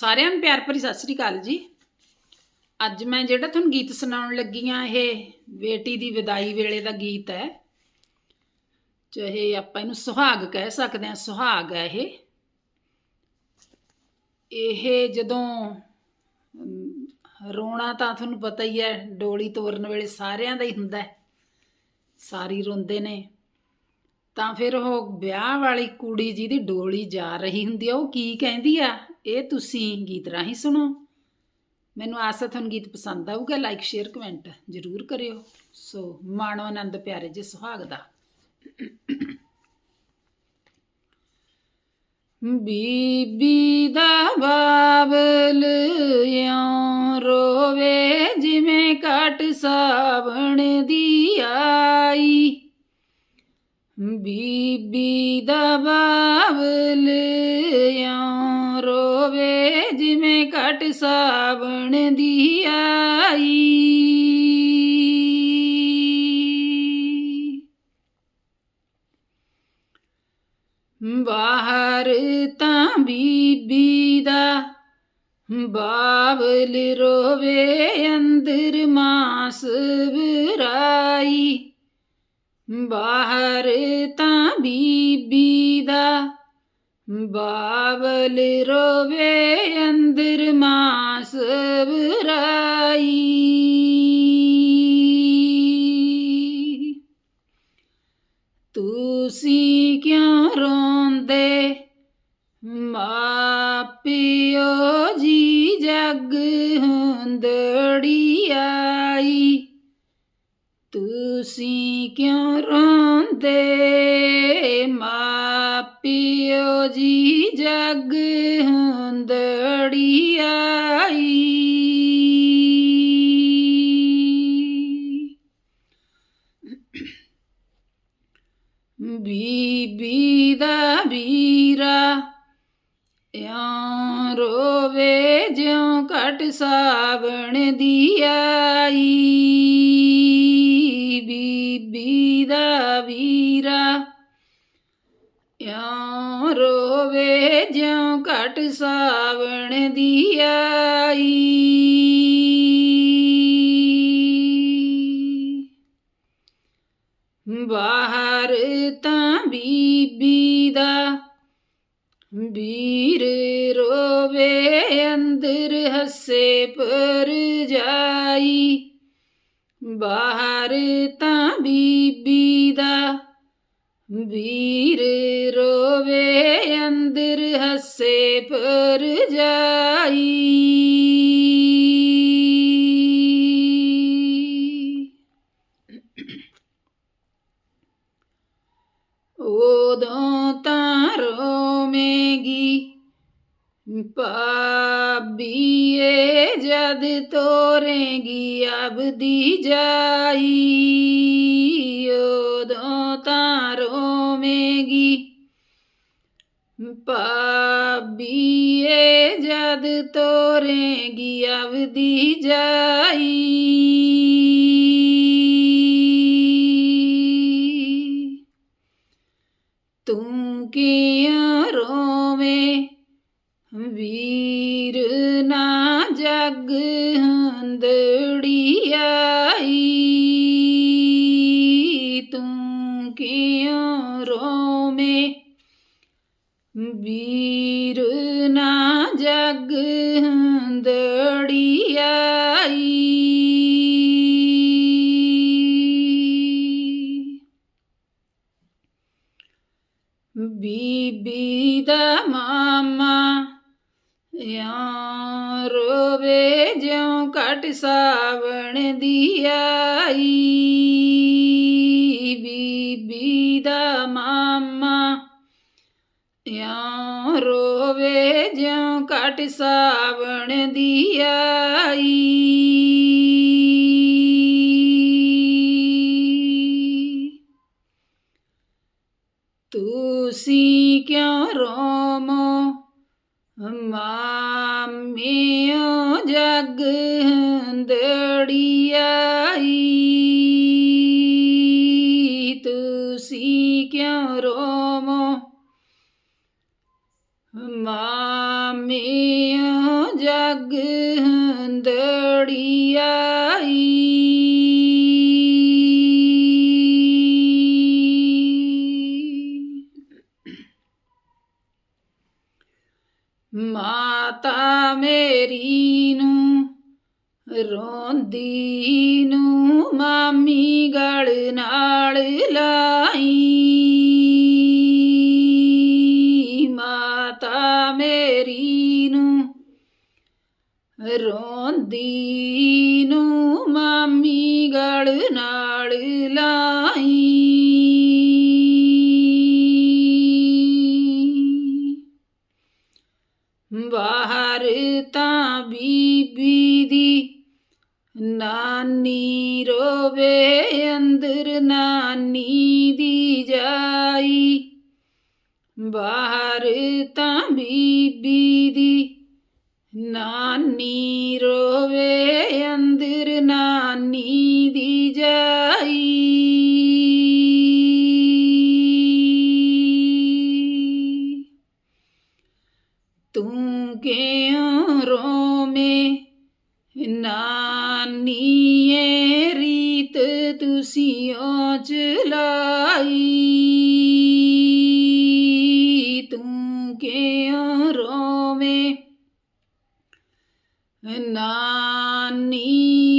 ਸਾਰਿਆਂ ਨੂੰ ਪਿਆਰ ਭਰੀ ਸਤਿ ਸ੍ਰੀ ਅਕਾਲ ਜੀ। ਅੱਜ ਮੈਂ ਜਿਹੜਾ ਤੁਹਾਨੂੰ ਗੀਤ ਸੁਣਾਉਣ ਲੱਗੀ ਆ ਇਹ ਬੇਟੀ ਦੀ ਵਿਦਾਈ ਵੇਲੇ ਦਾ ਗੀਤ ਹੈ। ਚਾਹੇ ਆਪਾਂ ਇਹਨੂੰ ਸੁਹਾਗ ਕਹਿ ਸਕਦੇ ਹਾਂ, ਸੁਹਾਗ ਹੈ ਇਹ। ਇਹ ਜਦੋਂ ਰੋਣਾ ਤਾਂ ਤੁਹਾਨੂੰ ਪਤਾ ਹੀ ਹੈ, ਡੋਲੀ ਤੋਰਨ ਵੇਲੇ ਸਾਰਿਆਂ ਦਾ ਹੀ ਹੁੰਦਾ ਹੈ। ਸਾਰੀ ਰੋਂਦੇ ਨੇ। ਤਾਂ ਫਿਰ ਉਹ ਵਿਆਹ ਵਾਲੀ ਕੁੜੀ ਜਿਹਦੀ ਡੋਲੀ ਜਾ ਰਹੀ ਹੁੰਦੀ ਆ, ਉਹ ਕੀ ਕਹਿੰਦੀ ਆ? ਇਹ ਤੁਸੀਂ ਗੀਤ ਰਾਹੀਂ ਸੁਣੋ। ਮੈਨੂੰ ਆਸ ਹੈ ਤੁਹਾਨੂੰ ਗੀਤ ਪਸੰਦ ਆਊਗਾ ਲਾਈਕ ਸ਼ੇਅਰ ਕਮੈਂਟ ਜ਼ਰੂਰ ਕਰਿਓ। ਸੋ ਮਾਣੋ ਆਨੰਦ ਪਿਆਰੇ ਜੇ, ਸੁਹਾਗ ਦਾ। ਬੀਬੀ ਦਾ ਬਾਬਲ ਇਉਂ ਰੋਵੇ, ਜਿਵੇਂ ਘਟ ਸਾਵਣ ਦੀ ਆਈ। ਬੀਬੀ ਦਾ ਬਾਬਲ ਘਟ ਸਾਵਣ ਦੀ ਆਈ। ਬਾਹਰ ਤਾਂ ਬੀਬੀ ਦਾ ਬਾਬਲ ਰੋਵੇ, ਅੰਦਰ ਮਾਸ ਬਰਾਈ ਬਾਹਰ ਤਾਂ ਬੀਬੀ ਦਾ ਬਾਬਲ ਰੋਵੇ ਅੰਦਰ ਮਾਸ ਬਰਾਈ। ਤੁਸੀਂ ਕਿਉਂ ਰੋਂਦੇ? ਮਾਪਿਓ ਜੀ ਜੱਗ ਹੁੰਦੜੀ ਰੋਂਦੇ ਮਾਪਿਓ ਜੀ ਜਗ ਹੁੰਦੜੀ ਆਈ। ਬੀਬੀ ਦਾ ਵੀਰਾ ਇਉਂ ਰੋਵੇ ਜਿਉਂ ਘਟ ਸਾਵਣ ਦੀ ਆਈ। ਬੀਬੀ ਦਾ ਵੀਰਾ। ਇਉਂ ਰੋਵੇ ਜਿਉਂ ਘਟ ਸਾਵਣ ਦੀ ਆਈ। ਬਾਹਰ ਤਾਂ ਬੀਬੀ ਦਾ ਵੀਰ ਰੋਵੇ ਅੰਦਰ ਹੱਸੇ ਵੀਰ ਰੋਵੇ ਅੰਦਰ ਹੱਸੇ ਪਰ ਜਾਈ ਉਦੋਂ ਤਾਂ ਰੋਵੇਗੀ ਪਾਬੀਏ ਜਦ ਤੋਰੇਗੀ ਅਬਦੀ ਜਾਈ ਉਦੋਂ ਪਾਬੀਏ ਜਦ ਤੋਰੇਗੀ ਅਬਦੀ ਜਾਈ। ਤੂੰ ਕਿਉਂ ਰੋਵੇਂ? ਵੀਰ ਨਾ ਜਗ ਹੰਦੜੀ ਜਗ ਹੰਦੜੀ ਆਈ। ਬੀਬੀ ਦਾ ਮਾਮਾ ਯਾਂ ਰੋਵੇ ਜਿਉਂ ਘਟ ਸਾਵਣ ਦੀ ਆਈ। ਬੀਬੀ ਦਾ ਮਾਮਾ ਯਾਂ ਰੋਵੇ ਜਿਉਂ ਘਟ ਸਾਵਣ ਦੀ ਆਈ। ਤੁਸੀਂ ਕਿਉਂ ਰੋਮੋ ਮਾਮਿਓ ਜਗ ਹੰਦੜੀ ਮੇਰੀ ਨੂੰ ਰੋਂਦੀ ਨੂੰ ਮਾਮੀ ਗਲ ਨਾਲ ਲਾਈ। ਮਾਤਾ ਮੇਰੀ ਨੂੰ ਰੋਂਦੀ ਨੂੰ ਮਾਮੀ ਗਲ ਨਾਲ ਲਾਈ ਤਾਂ ਬੀਬੀ ਦੀ। ਨਾਨੀ ਰੋਵੇ, ਅੰਦਰ ਨਾਨੀ ਦੀ ਜਾਈ। ਬਾਹਰ ਤਾਂ ਬੀਬੀ ਦੀ। ਨਾਨੀ ਰੋਵੇ, ਅੰਦਰ ਨਾਨੀ ਦੀ ਜਾਈ। ਤੁਸੀਂ ਓ ਲਾਈ। ਤੂੰ ਕਿਉਂ ਰੋਵੇਂ? ਨਾਨੀਏ